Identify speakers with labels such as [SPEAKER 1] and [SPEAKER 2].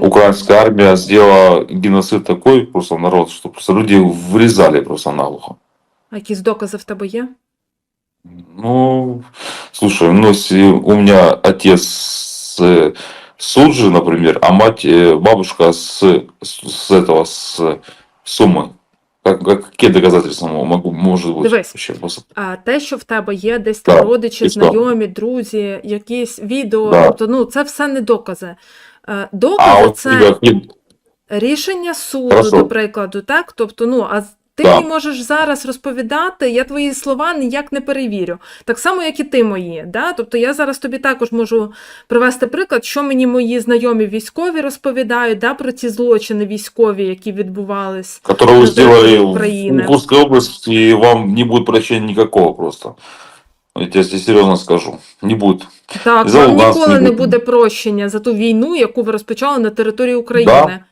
[SPEAKER 1] украинская армия сделала геноцид такой просто в народ, что просто люди врезали просто наглухо.
[SPEAKER 2] А якісь докази в тебе є?
[SPEAKER 1] Ну, слушай, ну если у меня отец с Суджи, например, а мать, э, бабушка с, с, с этого, с Сумы. Как, доказательства могу, може бути?
[SPEAKER 2] Дивись.
[SPEAKER 1] ще просто...
[SPEAKER 2] А те, що в тебе є десь там
[SPEAKER 1] да.
[SPEAKER 2] родичі,
[SPEAKER 1] і що?
[SPEAKER 2] знайомі, друзі, якісь відео,
[SPEAKER 1] Да.
[SPEAKER 2] тобто, ну це все не докази. Докази
[SPEAKER 1] А
[SPEAKER 2] це
[SPEAKER 1] от,
[SPEAKER 2] рішення суду,
[SPEAKER 1] Хорошо.
[SPEAKER 2] до прикладу, так? Тобто, ну, а ти
[SPEAKER 1] Так.
[SPEAKER 2] мені можеш зараз розповідати, я твої слова ніяк не перевірю. Так само, як і ти мої. Да? Тобто я зараз тобі також можу привести приклад, що мені мої знайомі військові розповідають да, про ті злочини військові, які відбувались. на
[SPEAKER 1] сделали
[SPEAKER 2] территории
[SPEAKER 1] в- Курской области, и вам не будет прощения никакого просто. Я тебе серьезно скажу. Не будет.
[SPEAKER 2] Так,
[SPEAKER 1] За
[SPEAKER 2] вам ніколи
[SPEAKER 1] не
[SPEAKER 2] не
[SPEAKER 1] буде.
[SPEAKER 2] буде прощення за ту війну, яку ви розпочали на території України.